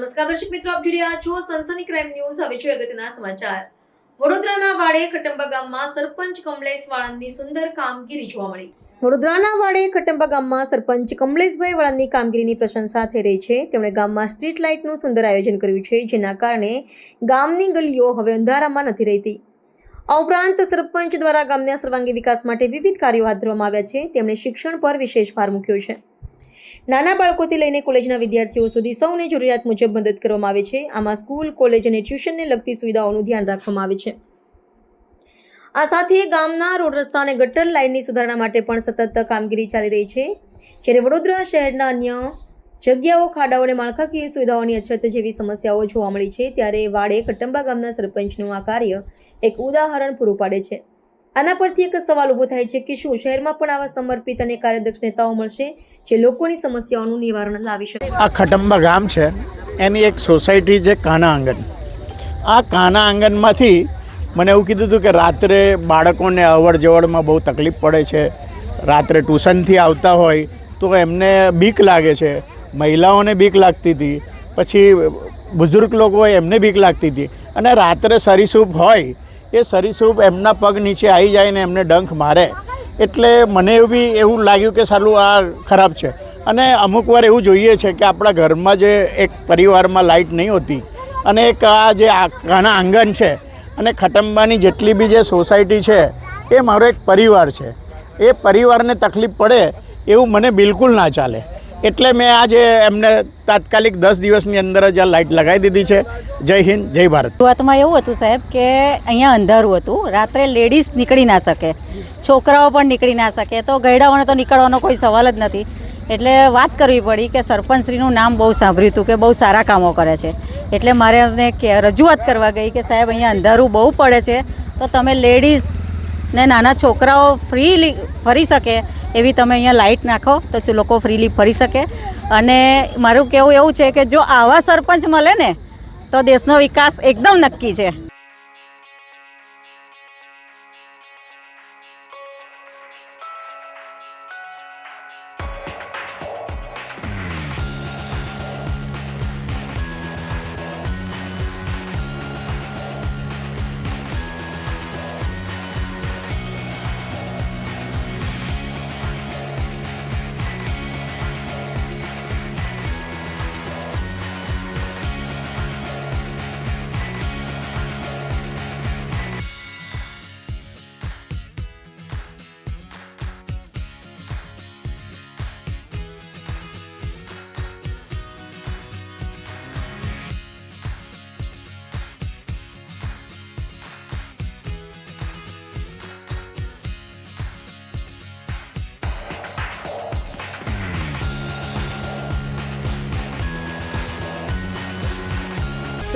દર્શક મિત્રો, આપ જોઈ રહ્યા છો સનસની ક્રાઇમ ન્યૂઝ હવે જોઈએ અગત્યના સમાચાર. વડોદરાના વાડે ખટંબા ગામમાં સરપંચ કમલેશ વાળંદની સુંદર કામગીરી જોવા મળી. વડોદરાના વાડે ખટંબા ગામમાં સરપંચ કમલેશભાઈ વાળંદની કામગીરીની પ્રશંસા થઈ રહી છે. તેમણે ગામમાં સ્ટ્રીટ લાઇટનું સુંદર આયોજન કર્યું છે, જેના કારણે ગામની ગલીઓ હવે અંધારામાં નથી રહેતી. આ ઉપરાંત સરપંચ દ્વારા ગામના સર્વાંગી વિકાસ માટે વિવિધ કાર્યો હાથ ધરવામાં આવ્યા છે. તેમણે શિક્ષણ પર વિશેષ ભાર મૂક્યો છે. નાના બાળકોથી લઈને કોલેજના વિદ્યાર્થીઓ સુધી સૌને જરૂરિયાત મુજબ મદદ કરવામાં આવે છે. આમાં સ્કૂલ, કોલેજ અને ટ્યુશનને લગતી સુવિધાઓનું ધ્યાન રાખવામાં આવે છે. આ સાથે ગામના રોડ રસ્તા અને ગટર લાઇનની સુધારણા માટે પણ સતત કામગીરી ચાલી રહી છે. જ્યારે વડોદરા શહેરના અન્ય જગ્યાઓ, ખાડાઓ અને માળખાકીય સુવિધાઓની અછત જેવી સમસ્યાઓ જોવા મળી છે, ત્યારે વાડે કટંબા ગામના સરપંચનું આ કાર્ય એક ઉદાહરણ પૂરું પાડે છે. આના પરથી એક સવાલ ઊભો થાય છે કે શું શહેરમાં પણ આવા સમર્પિત અને કાર્યદક્ષ નેતાઓ મળશે જે લોકોની સમસ્યાઓનું નિવારણ લાવી શકે? આ ખટંબા ગામ છે. એની એક સોસાયટી છે કાના આંગણ. આ કાના આંગણમાંથી મને એવું કીધું હતું કે રાત્રે બાળકોને અવડ જવડમાં બહુ તકલીફ પડે છે. રાત્રે ટ્યુશનથી આવતા હોય તો એમને બીક લાગે છે. મહિલાઓને બીક લાગતી હતી. પછી બુઝુર્ગ લોકો હોય એમને બીક લાગતી હતી. અને રાત્રે સરીસૂપ હોય એ સરીસૃપ એમના પગ નીચે આવી જાય ને એમને ડંખ મારે. એટલે મને એવું બી એવું લાગ્યું કે સાલું આ ખરાબ છે. અને અમુક વાર એવું જોઈએ છે કે આપણા ઘરમાં જે એક પરિવારમાં લાઇટ નહીં હોતી અને એક આ જે ઘણા આંગણ છે અને ખટંબાની જેટલી બી જે સોસાયટી છે, એ મારો એક પરિવાર છે. એ પરિવારને તકલીફ પડે એવું મને બિલકુલ ના ચાલે. એટલે મેં આજે એમને તાત્કાલિક દસ દિવસની અંદર જ આ લાઇટ લગાવી દીધી છે. જય હિન્દ, જય ભારત. શરૂઆતમાં એવું હતું સાહેબ કે અહીંયા અંધારું હતું. રાત્રે લેડીઝ નીકળી ના શકે. છોકરાઓ પણ નીકળી ના શકે. તો ગયડાઓને તો નીકળવાનો કોઈ સવાલ જ નથી. એટલે વાત કરવી પડી કે સરપંચશ્રીનું નામ બહુ સાંભળ્યું હતું કે બહુ સારા કામો કરે છે. એટલે મારે એમને રજૂઆત કરવા ગઈ કે સાહેબ અહીંયા અંધારું બહુ પડે છે. તો તમે લેડીઝ ને નાના છોકરાઓ ફ્રીલી ફરી શકે એવી તમે અહીંયા લાઇટ નાખો તો લોકો ફ્રીલી ફરી શકે. અને મારું કહેવું એવું છે કે જો આવા સરપંચ મળે ને, તો દેશનો વિકાસ એકદમ નક્કી છે.